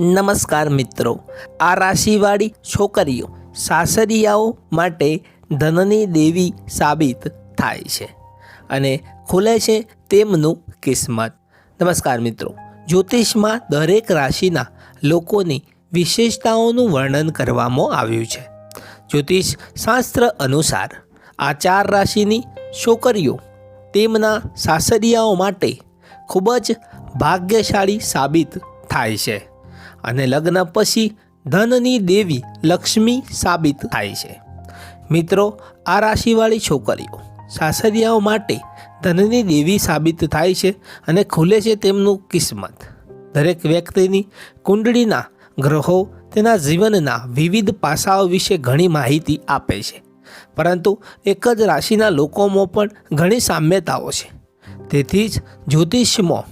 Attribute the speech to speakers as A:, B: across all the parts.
A: નમસ્કાર મિત્રો. આ રાશિવાળી છોકરીઓ સાસરિયાઓ માટે ધનની દેવી સાબિત થાય છે અને ખુલે છે તેમનું કિસ્મત. નમસ્કાર મિત્રો. જ્યોતિષમાં દરેક રાશિના લોકોની વિશેષતાઓનું વર્ણન કરવામાં આવ્યું છે. જ્યોતિષ શાસ્ત્ર અનુસાર આ ચાર રાશિની છોકરીઓ તેમના સાસરિયાઓ માટે ખૂબ જ ભાગ્યશાળી સાબિત થાય છે. અને લગ્ન પછી ધનની દેવી લક્ષ્મી સાબિત થાય છે. મિત્રો, આ રાશિવાળી છોકરીઓ સાસરિયાઓ માટે ધનની દેવી સાબિત થાય છે અને ખુલે છે તેમનું કિસ્મત. દરેક વ્યક્તિની કુંડળીના ગ્રહો તેના જીવનના વિવિધ પાસાઓ વિશે ઘણી માહિતી આપે છે. પરંતુ એક જ રાશિના લોકોમાં પણ ઘણી સામ્યતાઓ છે. તેથી જ જ્યોતિષમાં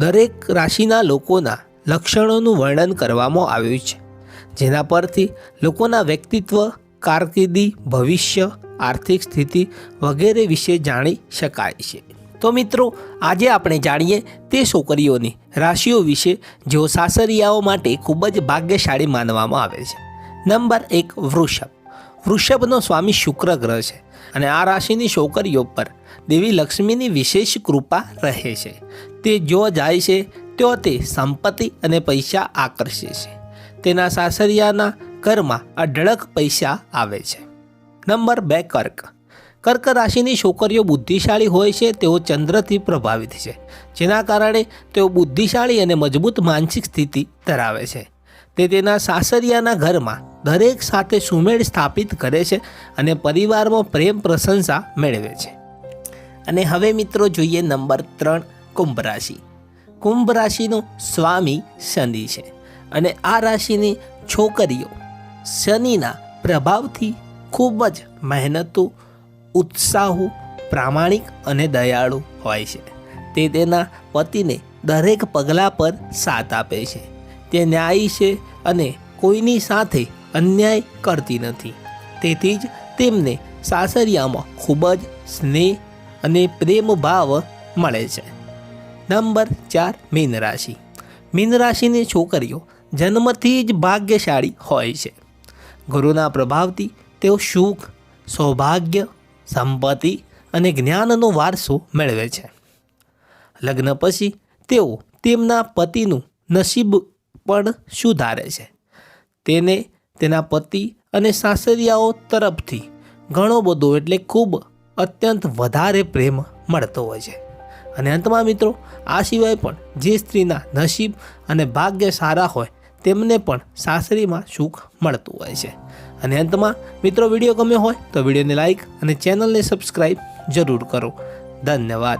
A: દરેક રાશિના લોકોના લક્ષણોનું વર્ણન કરવામાં આવ્યું છે, જેના પરથી લોકોના વ્યક્તિત્વ, કારકિર્દી, ભવિષ્ય, આર્થિક સ્થિતિ વગેરે વિશે જાણી શકાય છે. તો મિત્રો, આજે આપણે જાણીએ તે છોકરીઓની રાશિઓ વિશે, જેઓ સાસરિયાઓ માટે ખૂબ જ ભાગ્યશાળી માનવામાં આવે છે. નંબર એક, વૃષભ. વૃષભનો સ્વામી શુક્ર ગ્રહ છે અને આ રાશિની છોકરીઓ પર દેવી લક્ષ્મીની વિશેષ કૃપા રહે છે. તે જો જાય છે તો તે સંપત્તિ અને પૈસા આકર્ષે છે. તેના સાસરિયાના ઘરમાં અઢળક પૈસા આવે છે. નંબર બે, કર્ક. કર્ક રાશિની છોકરીઓ બુદ્ધિશાળી હોય છે, તેઓ ચંદ્રથી પ્રભાવિત છે, જેના કારણે તેઓ બુદ્ધિશાળી અને મજબૂત માનસિક સ્થિતિ ધરાવે છે. તે તેના સાસરિયાના ઘરમાં દરેક સાથે સુમેળ સ્થાપિત કરે છે અને પરિવારમાં પ્રેમ પ્રશંસા મેળવે છે. અને હવે મિત્રો જોઈએ નંબર ત્રણ, કુંભ રાશિ. કુંભ રાશિનો સ્વામી શનિ છે. અને આ રાશિની છોકરીઓ શનિના પ્રભાવથી ખૂબ જ મહેનતુ, ઉત્સાહુ, પ્રામાણિક અને દયાળુ હોય છે. તે તેના પતિને દરેક પગલાં પર સાથ આપે છે. તે ન્યાયી છે અને કોઈની સાથે અન્યાય કરતી નથી. તેથી જ તેમને સાસરિયામાં ખૂબ જ સ્નેહ અને પ્રેમ ભાવ મળે છે. નંબર ચાર મીન રાશિ. મીન રાશિની છોકરીઓ જન્મથી જ ભાગ્યશાળી હોય છે. ગુરુના પ્રભાવથી તેઓ સુખ, સૌભાગ્ય, સંપત્તિ અને જ્ઞાનનો વારસો મેળવે છે. લગ્ન પછી તેઓ તેમના પતિનું નસીબ પણ સુધારે છે. તેને તેના પતિ અને સાસરિયાઓ તરફથી ઘણો બધો એટલે ખૂબ અત્યંત વધારે પ્રેમ મળતો હોય છે. અને અંતમાં મિત્રો, આ સિવાય પણ જે સ્ત્રીના નસીબ અને ભાગ્ય સારા હોય, તેમને પણ સાસરીમાં સુખ મળતું હોય છે. અને અંતમાં, મિત્રો, વીડિયો ગમ્યો હોય તો વિડીયોને લાઇક અને ચેનલને સબસ્ક્રાઈબ જરૂર કરો. ધન્યવાદ.